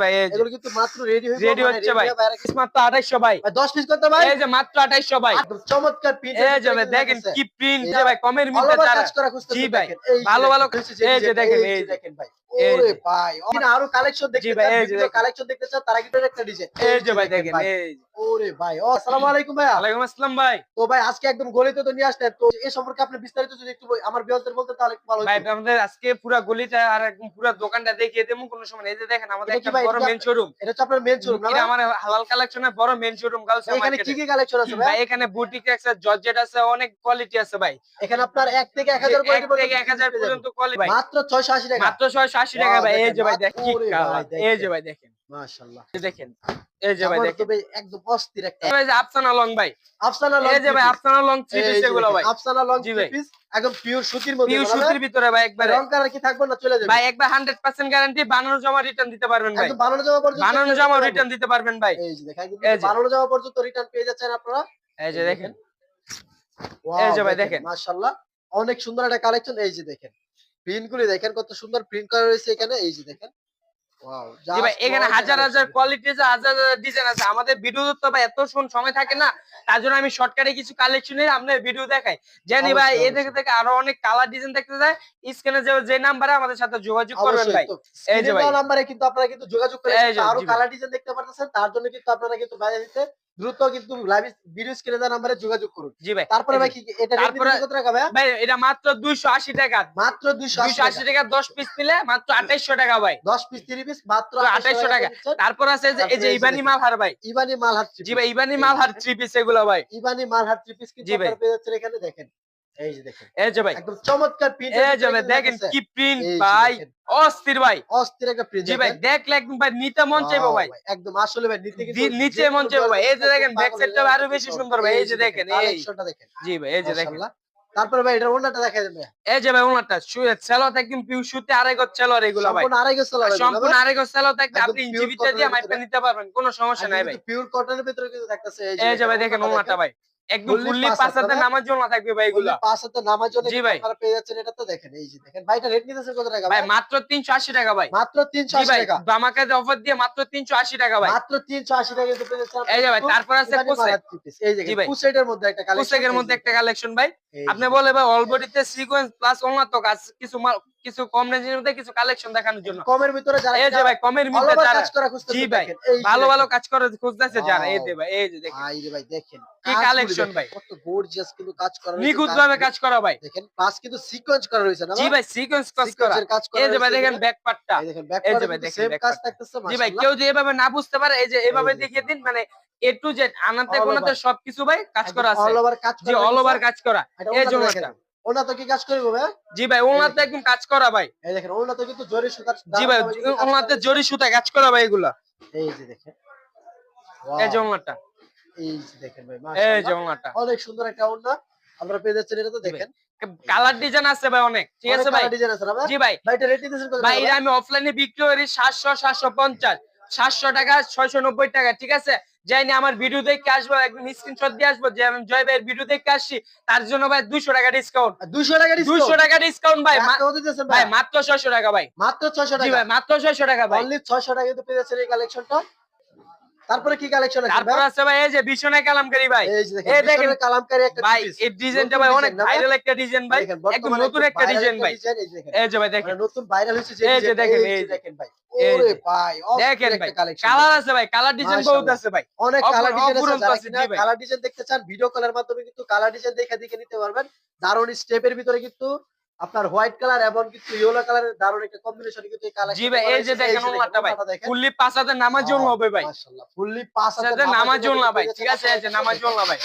ভাই এগুলো কিন্তু মাত্র রেডি হয়ে রেডি হচ্ছে ভাই মাত্র 2800 ভাই 10 পিস করতে ভাই এই যে মাত্র 2800 ভাই একদম চমৎকার প্রিন্ট এই যে দেখেন কি প্রিন্ট এটা ভাই কমের মধ্যে যারা কাজ করা খুঁজতেছেন জি ভাই, দেখেন, এই যে ভালো ভালো এই যে দেখেন, এই এই যে যে। দেখেন ভাই ওরে ভাই আরও কালেকশন দেখতে ভাই, এই যে কালেকশন দেখতে চান তারা কিন্তু একটা ডিজাইন এই যে ভাই দেখেন এই ওরে ভাই আসসালামু আলাইকুম ভাইয়া ওয়ালাইকুম আসসালাম ভাই তো ভাই আজকে একদম গলিতে তো নিয়ে আসলেন তো এই সম্পর্কে আপনি বিস্তারিত যদি একটু আমার বিয়ারদের বলতে তাহলে একটু ভালো ভাই আমাদের আজকে পুরো গলিটা আর একদম পুরো দোকানটা দেখিয়ে দেবো কোনো সময় এই যে দেখেন আমাদের একটা বড় কি মেন শোরুম এটা হচ্ছে আপনার মেন শোরুম না আমার হালাল কালেকশনের বড় মেন শোরুম গার্লস এখানে কি কি কালেকশন আছে ভাই? এখানে বুটিক আছে জর্জেট আছে অনেক কোয়ালিটি আছে ভাই। এখানে আপনার 1 থেকে 1000 এক থেকে 1000 পর্যন্ত কোয়ালিটি ভাই মাত্র 680 টাকা। মাত্র 680 টাকা ভাই এই যে ভাই এই যে দেখেন। ভাই দেখেন। মাশাআল্লাহ। দেখেন এই যে ভাই দেখেন একদম অস্থির একটা এই যে আফসানা লং ভাই আফসানা লং এই যে ভাই আফসানা লং থ্রি পিস এগুলো ভাই আফসানা লং থ্রি পিস একদম পিওর সুতির মধ্যে পিউ সুতির ভিতরে ভাই একবারে রং কালার কি থাকবে না চলে যাবে ভাই একবার 100% গ্যারান্টি বানানো জমা রিটার্ন দিতে পারবেন ভাই একদম বানানো জামা পর্যন্ত বানানো জমা রিটার্ন দিতে পারবেন ভাই এই যে দেখেন বানানো জামা পর্যন্ত রিটার্ন পেয়ে যাচ্ছেন আপনারা এই যে দেখেন এই যে ভাই দেখেন। মাশাআল্লাহ অনেক সুন্দর একটা কালেকশন এই যে দেখেন প্রিন্ট গুলি দেখেন কত সুন্দর প্রিন্ট করা রয়েছে এখানে এই যে দেখেন জি ভাই এখানে হাজার হাজার কোয়ালিটি আছে হাজার হাজার ডিজাইন আছে। আমাদের ভিডিও তো ভাই এত শুন সময় থাকে না তার জন্য আমি শর্টকাটে কিছু কালেকশন আপনার ভিডিও দেখাই। জানি ভাই এ থেকে থেকে আরও অনেক কালার ডিজাইন দেখতে যায়। স্ক্রিনে যে যে নাম্বারে আমাদের সাথে যোগাযোগ করবেন ভাই। এই যে ভাই। নাম্বারে কিন্তু আপনারা কিন্তু যোগাযোগ করে আরও কালার ডিজাইন দেখতে পারতেছেন তার জন্য কিন্তু আপনারা কিন্তু বাইরে দিতে দ্রুত কিন্তু লাইভ ভিডিও স্ক্রিনে দেওয়া নাম্বারে যোগাযোগ করুন। জি ভাই। তারপরে ভাই কি এটা তারপরে- কত টাকা ভাই? ভাই এটা মাত্র 280 টাকা। মাত্র 280 280 টাকা। দশ 10 পিস নিলে মাত্র 2800 টাকা ভাই। 10 পিস 30 পিস মাত্র 2800 টাকা। তারপর আছে এই যে এই যে ইবানি মাল হার ভাই। ইবানি মালহাট জি ভাই ইবানি মালহার থ্রি পিস এগুলো ভাই। ইবানি মালহাট থ্রি পিস কি। পেয়ে যাচ্ছে এখানে দেখেন। এই যে দেখেন। এই যে ভাই। একদম চমৎকার প্রিন্ট এই যে ভাই দেখেন কি প্রিন্ট ভাই অস্থির ভাই। অস্থির একটা প্রিন্ট জি ভাই দেখলে একদম ভাই নিতে মন চাইব ভাই। একদম আসলে ভাই নিতে কিন্তু নিচে মন চাইব ভাই। এই যে দেখেন ব্যাক সাইডটা আরও বেশি সুন্দর ভাই। এই যে দেখেন এই দেখেন। জি ভাই এই যে দেখেন। তারপরে ভাই এটা ওন্নাটা দেখা যাবে এই যে ভাই ওনারটা সেলত একদম পিউ সুতে আড়াই গজ সেলর এগুলো ভাই। সম্পূর্ণ আড়াই গজ সালোয়ার সম্পূর্ণ আড়াই গজ সেলত থাকবে আপনি ইঞ্চি দিয়ে মাইপটা নিতে পারবেন কোনো সমস্যা নাই ভাই। পিওর কটনের ভিতরে কিন্তু থাকতেছে এই এই যে ভাই দেখেন ওনারটা ভাই। একদম ফুললি পাঁচ পাঁচাতে হাতে নামার জন্য থাকবে ভাই এগুলো। পাঁচ হাতে নামার জন্য জি ভাই। আপনারা পেয়ে যাচ্ছেন এটা তো দেখেন এই যে দেখেন। ভাইটা রেট কত টাকা ভাই মাত্র 380 টাকা ভাই। মাত্র জি 380 ভাই টাকা। অফার দিয়ে মাত্র 380 টাকা ভাই। মাত্র 380 টাকা কিন্তু পেয়ে যাচ্ছেন এই যে ভাই, তারপর আছে। এই যে মধ্যে একটা কালেকশন মধ্যে একটা কালেকশন ভাই। আপনি বলে ভাই অলবডিতে সিকোয়েন্স প্লাস তো কাজ কিছু কিছু কম রেঞ্জের মধ্যে কিছু কালেকশন দেখানোর জন্য। কমের ভিতরে যারা এই যে ভাই কমের মধ্যে যারা কাজ করা খুঁজতেছে জি ভাই, এই যে ভালো ভালো কাজ করে খুঁজতেছে যারা এই. যে ভাই এই যে দেখেন। ভাই রে ভাই দেখেন কি দেখেন, ভাই। কত গর্জিয়াস কিন্তু কাজ করা রয়েছে, নিখুঁত ভাবে কাজ করা ভাই। দেখেন প্লাস কিন্তু সিকোয়েন্স করা রয়েছে না জি ভাই? সিকোয়েন্স কাজ করা। এই যে ভাই দেখেন। ব্যাক পার্টটা এই দেখেন ব্যাক এই যে পার্টে ভাই দেখেন সেম back কাজ। থাকতেছে জি ভাই কেউ যদি এভাবে না বুঝতে পারে এই যে এভাবে দেখিয়ে দিন মানে এ টু জেড আনাতে কোনাতে সবকিছু ভাই কাজ করা আছে। all over কাজ জি করা অল ওভার কাজ করা। এই ওনাটা জন্য দেখেন। একটা। ওনা তো কি কাজ করব ভাই? জি ভাই ওনাতে একদম কাজ করা ভাই। এই দেখেন ওনা কিন্তু জরি সুতার জি ভাই দ্বারা কিন্তু কাজ করা। ওনাতে জরি সুতা কাজ করা ভাই এগুলা। এই যে দেখেন। এই যে এই যে দেখেন ভাই এই যে অনেক সুন্দর একটা ওনা আমরা পেয়ে যাচ্ছেন এটা তো দেখেন। কালার ডিজাইন আছে ভাই অনেক। ঠিক আছে ভাই? ডিজাইন আছে জি ভাই। ভাই এটা রেট কত ভাই এটা আমি অফলাইনে বিক্রি করি সাতশো সাতশো পঞ্চাশ। সাতশো টাকা ছয়শো নব্বই টাকা ঠিক আছে? যাইনি আমার ভিডিও দেখে আসব একদম স্ক্রিনশট দিয়ে আসব যে আমি জয় ভাইয়ের ভিডিও দেখে আসছি তার জন্য ভাই দুশো টাকা ডিসকাউন্ট দুশো টাকা দুশো টাকা ডিসকাউন্ট ভাই ভাই? মাত্র ছয়শো টাকা ভাই। মাত্র 600 জি টাকা? ভাই মাত্র ছয়শো টাকা ভাই। 600 টাকা কিন্তু পেয়ে যাচ্ছেন এই কালেকশনটা তারপরে কি কালেকশন আছে তারপর আছে ভাই এই যে বিছনায় কালামকারি ভাই। এই দেখেন কালামকারী একটা ভাই এই ডিজাইনটা ভাই অনেক ভাইরাল একটা ডিজাইন ভাই একদম নতুন একটা ডিজাইন ভাই। এই যে ভাই দেখেন। মানে নতুন ভাইরাল হয়েছে যে এই যে দেখেন, এই। দেখেন ভাই। ওরে ভাই দেখেন ভাই কালার আছে ভাই কালার ডিজাইন বহুত আছে ভাই। অনেক কালার ডিজাইন আছে অপূরন্ত যারা আছে, কিনা জি ভাই। কালার ডিজাইন দেখতে চান ভিডিও কলের মাধ্যমে কিন্তু কালার ডিজাইন দেখে দেখে নিতে পারবেন। দারুণ স্টেপের ভিতরে কিন্তু আপনার হোয়াইট কালার এবং কিন্তু ইয়েলো কালারের দারুণ একটা কম্বিনেশন কিন্তু এই কালার জি ভাই এই যে দেখেন ওনাটা ভাই ফুললি পাঁচ হাজার নামাজ জন্য হবে ভাই। মাশাআল্লাহ ফুললি পাঁচ হাজার নামাজ জন্য ভাই ঠিক আছে এই যে নামাজ জন্য ভাই।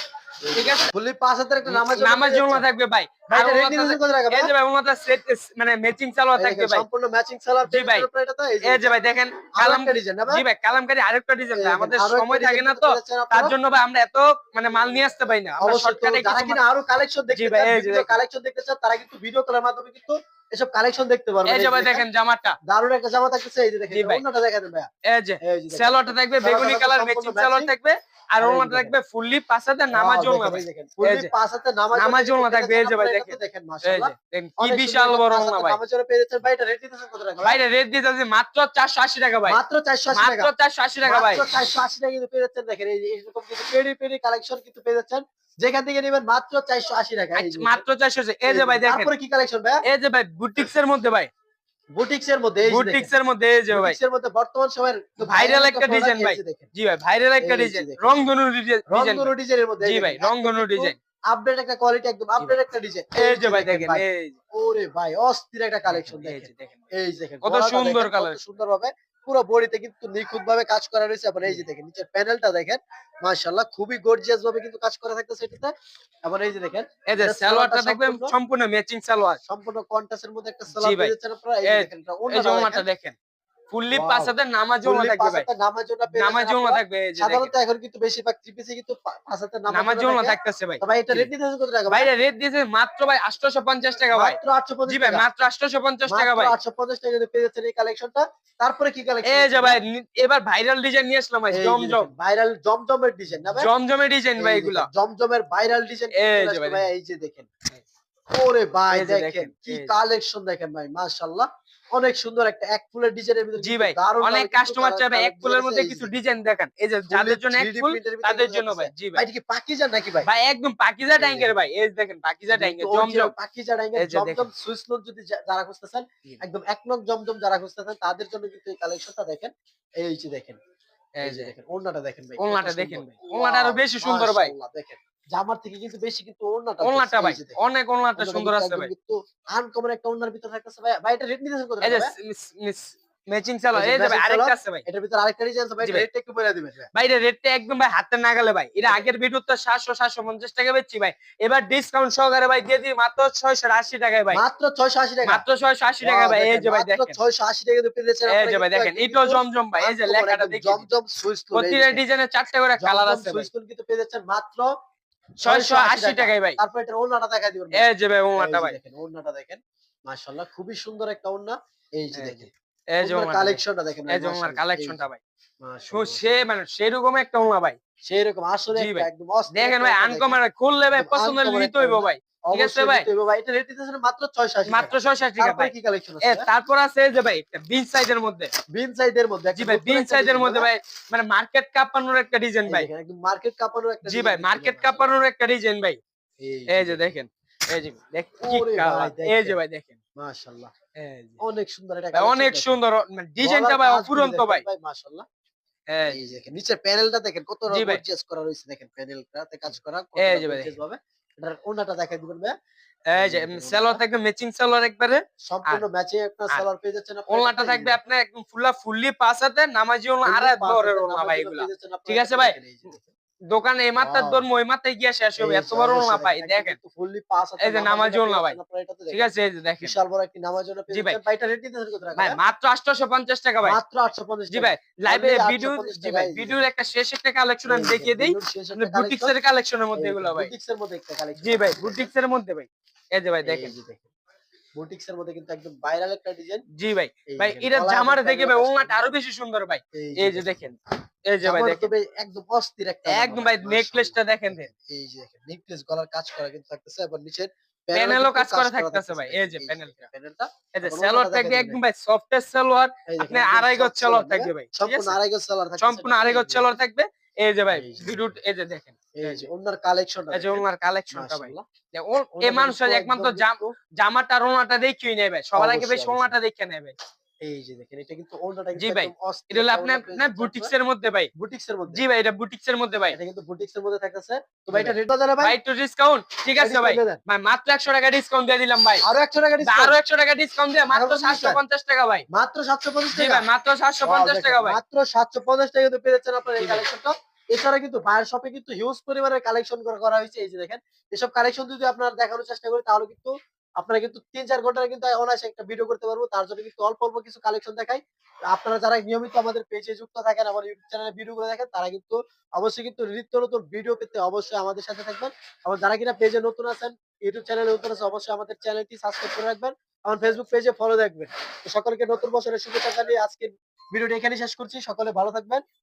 ঠিক আছে? ফুললি পাঁচ হাতের একটা নামাজ নামার জন্য থাকবে ভাই। ভাই আর এটা রেট ওনাটাতে- দিতেছেন কত টাকা এই যে ভাই ওনাটা সেট মানে ম্যাচিং চালু থাকবে ভাই। সম্পূর্ণ ম্যাচিং সালোয়ার জি ভাই। এই এই যে ভাই দেখেন কালাম ডিজাইন না ভাই? জি ভাই কালামকারি আরেকটা ডিজাইন এই আমাদের সময় থাকে না তো তার জন্য ভাই আমরা এত মানে মাল নিয়ে আসতে পারি না। আমরা শর্টকাটে যারা কিনা আরও কালেকশন দেখতে চান এই যে বিভিন্ন দেখেন। কালেকশন দেখতে চান তারা কিন্তু ভিডিও কলের মাধ্যমে কিন্তু এসব কালেকশন দেখতে পারবেন এই যে ভাই দেখেন জামাটা। দারুণ একটা জামা থাকতেছে এই যে দেখেন ভাই। অন্যটা দেখা দেন ভাইয়া। এই যে। স্যালোয়ারটা থাকবে বেগুনি কালার ম্যাচিং। স্যালোয়ার থাকবে। আর দেখেন। থাকবে ফুললি নামাজ Wow, দেখেন, ভাই এই দেখেন, fully এই পাঁচ হাতে নামাজ নামাজ থাকবে, এই যে ভাই দেখেন। দেখেন মাশাআল্লাহ। কি বিশাল বড় ভাই। নামাজ ভাই এটা রেট দিতেছেন কত টাকা? ভাই? ভাইরা রেট দিতেছে মাত্র চারশো আশি টাকা ভাই। মাত্র 480 টাকা। মাত্র চারশো আশি টাকা ভাই। মাত্র 480 টাকা কিন্তু পেয়ে যাচ্ছেন দেখেন এই এরকম কিন্তু পেডি পেডি কালেকশন কিন্তু পেয়ে যাচ্ছেন। যেখান থেকে নেবেন মাত্র 480 টাকা আচ্ছা, মাত্র চারশো এই যে ভাই দেখেন। তারপরে কি কালেকশন ভাই? এই যে ভাই বুটিক্স এর মধ্যে ভাই। বুটিক্স সুন্দর মধ্যে এই যে বুটিক্স দেখেন। এর মধ্যে এই যে ভাই। বুটিক্স মধ্যে বর্তমান সময়ের Viral একটা product ভাই। জি ভাই ভাইরাল একটা ডিজাইন। রংধনু ডিজাইন রংধনু ডিজাইনের মধ্যে জি ভাই রংধনু ডিজাইন। আপডেট একটা কোয়ালিটি একদম আপডেট একটা ডিজাইন এই যে ভাই দেখেন এই ওরে ভাই অস্থির একটা কালেকশন এই দেখেন যে দেখেন। এই যে দেখেন কত সুন্দর ভাবে। পুরো বডিতে কিন্তু নিখুঁত ভাবে কাজ করা রয়েছে। আবার এই যে দেখেন নিচের প্যানেলটা দেখেন মাশাআল্লাহ খুবই গর্জিয়াস ভাবে কিন্তু কাজ করা থাকতেছে এটাতে। আবার এই যে দেখেন এই যে সালোয়ারটা দেখবেন সম্পূর্ণ- ম্যাচিং সালোয়ার। সম্পূর্ণ কন্টাসের মধ্যে একটা সালোয়ার ভাই। পেয়ে আপনারা এই দেখেন এটা এই দেখেন। দেখেন। ফুললি. পাঁচ হাজার নামাজ ওনা থাকবে ভাই। হাতে নামাজওনা নামাজ যাচ্ছেন থাকবে এই যে সাধারণত এখন কিন্তু বেশিরভাগ থ্রি পিসে কিন্তু পাঁচ হাতে নামাজ নামাজ ওনা থাকতেছে ভাই। ভাই এটা। রেট নিতেছেন কত টাকা ভাই? রেট দিয়েছে মাত্র ভাই আটশোশো পঞ্চাশ টাকা ভাই। মাত্র 850 জি ভাই মাত্র আটশোশো পঞ্চাশ টাকা ভাই। মাত্র 850 টাকা দিয়ে পেয়ে যাচ্ছেন এই কালেকশনটা তারপরে কি কালেকশন এই যে ভাই এবার ভাইরাল ডিজাইন নিয়ে আসলাম ভাই জমজম। ভাইরাল জমজমের ডিজাইন না ভাই? জমজমের ডিজাইন ভাই এগুলা। জমজমের ভাইরাল ডিজাইন এই যে ভাই এই যে দেখেন। ওরে ভাই দেখেন, কি কালেকশন দেখেন ভাই মাশাআল্লাহ। অনেক সুন্দর একটা এক ফুলের ডিজাইনের ভিতরে জি ভাই অনেক কাস্টমার চাইবে এক ফুলের মধ্যে কিছু ডিজাইন দেখেন। এই যে যাদের জন্য এক ফুল তাদের জন্য ভাই জি ভাই। এটা কি পাকিজার নাকি ভাই? ভাই একদম পাকিজা ট্যাঙ্কের ভাই এই দেখেন পাকিজা ট্যাঙ্কের জমজম। পাকিজা যে দেখেন। জমজম সুইস লোন যদি যারা খুঁজতেছেন জি। একদম এক নক জমজম যারা খুঁজতেছেন তাদের জন্য কিন্তু এই কালেকশনটা দেখেন। এই যে দেখেন। এই যে যে দেখেন ওড়নাটা দেখেন ভাই কত ওড়নাটা দেখেন ভাই। ওড়নাটা আরও বেশি সুন্দর ভাই। দেখেন। জামার থেকে কিন্তু বেশি কিন্তু ওড়নাটা ওলনাটা এই ভাই অনেক ওড়নাটা সুন্দর আছে ভাই। কিন্তু আনকমন একটা ওড়নার ভিতরে থাকতেছে ভাই। ভাই এটা রেট নিতেছেন কত এই যে টাকা ভাই? ম্যাচিং এই যে ভাই আরেকটা আছে ভাই। এটার ভিতরে আরেকটা ডিজাইন আছে ভাই রেটটা একটু বলে দিবেন ভাই। ভাই রেটটা একদম ভাই হাতের নাগালে ভাই। এটা আগের ভিডিও তো সাতশো সাতশো পঞ্চাশ টাকা বেচছি ভাই। এবার ডিসকাউন্ট সহকারে ভাই দিয়ে দিই মাত্র ছয়শো আশি টাকায় ভাই। মাত্র 680 টাকা। মাত্র ছয়শো আশি টাকা ভাই। এই দেখেন, যে ভাই মাত্র দেখেন। 680 টাকা দিয়ে পেয়ে যাচ্ছেন এই যে ভাই দেখেন জমজম ভাই। এই যে লেখাটা একদম দেখি জমজম লোন প্রতিটা ডিজাইনের চারটে করে কালার আছে ভাই। সুইস কিন্তু পেয়ে যাচ্ছেন মাত্র ছয়শো আশি টাকায় ভাই। তারপর এটা ওড়নাটা দেখা দিবেন ভাই। এই যে ভাই ওনাটা ভাই। দেখেন ওড়নাটা দেখেন। মাশাআল্লাহ খুবই সুন্দর একটা ওড়না। এই যে দেখেন এই যে ওনাটা কালেকশনটা দেখেন। এই যে ওনার কালেকশনটা ভাই। সে মানে সেরকম একটা ওনা ভাই। সেই রকম আসলে। একদম দেখেন ভাই আনকমন খুললে ভাই পছন্দ নিতে হইব ভাই। ঠিক আছে অবশ্যই ভাই? নিতে হবে ভাই এটা রেট দিতেছেন মাত্র 680 মাত্র ছয়শো আশি টাকা তারপরে ভাই। কি কালেকশন এ আছে? তারপর আছে যে ভাই বিন সাইজের মধ্যে। বিন সাইজের মধ্যে জি ভাই বিন সাইজের মধ্যে ভাই মানে মার্কেট কাপানোর একটা ডিজাইন ভাই। মার্কেট কাপানোর একটা জি ভাই মার্কেট কাপানোর একটা ডিজাইন ভাই। এই যে দেখেন দেখেন এই যে দেখ কি ওরে ভাই, কালার এই যে ভাই দেখেন। মাশাআল্লাহ। অনেক সুন্দর এটা ভাই, অনেক সুন্দর মানে ডিজাইনটা ভাই অপুরন্ত ভাই। ভাই মাশাআল্লাহ। এই এই দেখেন নিচের প্যানেলটা দেখেন কত ভাই। করা রয়েছে দেখেন প্যানেলটাতে কাজ করা ভাই। ভাবে এটার ওন্নাটা দেখাই দিবেন ভাই এই যে সালোয়ার থাকবে ম্যাচিং সালোয়ার একবারে। সম্পূর্ণ ম্যাচিং একটা সেলর পেয়ে যাচ্ছেন আপনি ওনাটা। থাকবে আপনার একদম ফুল্লা ফুললি পাঁচ হাতে নামাজি ওনা আর ওলনা নামাজ ভাই এগুলা। ঠিক আছে ভাই? দেখেন, দোকানে এই মাত্রার. দর ওই মাত্রায় গিয়ে শেষ হবে এত বড় পাই দেখেন, দেখেন এই যে নামাজ ওলনা ভাই। ঠিক আছে এই যে দেখেন বিশাল বড় একটি নামাজ পেয়ে জি ভাই। যাচ্ছেন। ভাই এটা রেট দিতেছেন কত টাকা ভাই? মাত্র আটশোশো পঞ্চাশ টাকা ভাই মাত্র 850 জি ভাই লাইভে ভিডিও জি ভাই ভিডিওর একটা শেষ একটা কালেকশন আমি দেখিয়ে দিই ভিডিওর শেষ আপনি একটা বুটিক্স collection। এর কালেকশনের মধ্যে এগুলো ভাই বুটিক্স এর মধ্যে একটা কালেকশন জি ভাই বুটিক্স এর মধ্যে ভাই এই যে ভাই দেখেন বুটিক্স এর মধ্যে কিন্তু একদম ভাইরাল একটা ডিজাইন জি ভাই ভাই এটা জামার ভাই আরও বেশি সুন্দর ভাই এই যে দেখেন এই যে ভাই দেখেন একদম অস্থির একটা একদম ভাই নেকলেসটা দেখেন এই যে দেখেন নেকলেস গলার কাজ করা কিন্তু থাকতেছে এবং নিচের প্যানেলও কাজ করা থাকতেছে ভাই এই যে প্যানেলটা প্যানেলটা এই যে থাকবে একদম ভাই এই দেখেন আপনি আড়াই গজ থাকবে ভাই সম্পূর্ণ আড়াই গজ সালোয়ার থাকতেছে সম্পূর্ণ আড়াই গজ থাকবে এই যে ভাই ভিডিও এই যে দেখেন এই যে ওনার কালেকশন এই যে ওনার কালেকশনটা ভাই। ও- মানুষের একমাত্র জামাটা রোনাটা দেখিয়ে নেবে। সবার আগে অবশ্যই, বেশ অবশ্যই। ওনাটা দেখে নেবে। এই যে দেখেন এটা কিন্তু ওনাটা জি ভাই, এটা হলো আপনার বুটিক্স মধ্যে ভাই। বুটিক্স এর মধ্যে। জি ভাই এটা বুটিক্স মধ্যে ভাই। এটা কিন্তু বুটিক্স এর মধ্যে থাকতেছে। তো ভাই এটা রেট জানা ভাই ভাই একটু ডিসকাউন্ট ঠিক আছে ভাই। ভাই মাত্র একশো টাকা ডিসকাউন্ট দিয়ে দিলাম ভাই। আরও 100 টাকা আরও ডিসকাউন্ট একশো টাকা ডিসকাউন্ট দিয়ে মাত্র আরও সাতশো পঞ্চাশ টাকা ভাই। মাত্র 750 জি টাকা? ভাই মাত্র সাতশো Wow, পঞ্চাশ দেখেন, টাকা ভাই। মাত্র 750 টাকা পেয়ে যাচ্ছেন আপনারা এই কালেকশনটা এছাড়া কিন্তু ভাইয়ের শপে কিন্তু হিউজ পরিমাণের কালেকশন করা হয়েছে। এই যে দেখেন, এসব কালেকশন যদি আপনারা দেখানোর চেষ্টা করি, তাহলে কিন্তু আপনারা কিন্তু তিন চার ঘণ্টার কিন্তু অনায়াসে একটা ভিডিও করতে পারব। তার জন্য কিন্তু অল্প অল্প কিছু কালেকশন দেখাই। আপনারা যারা নিয়মিত আমাদের পেজে যুক্ত থাকেন, আমার ইউটিউব চ্যানেলে ভিডিও গুলো দেখেন, তারা কিন্তু অবশ্যই কিন্তু নিত্য নতুন ভিডিও পেতে অবশ্যই আমাদের সাথে থাকবেন। আবার যারা কিনা পেজে নতুন আছেন ইউটিউব চ্যানেলে নতুন আছে অবশ্যই আমাদের চ্যানেলটি সাবস্ক্রাইব করে রাখবেন। আমার ফেসবুক পেজে ফলো রাখবেন তো সকলকে নতুন বছরের শুভেচ্ছা জানিয়ে আজকের ভিডিওটি এখানেই শেষ করছি। সকলে ভালো থাকবেন।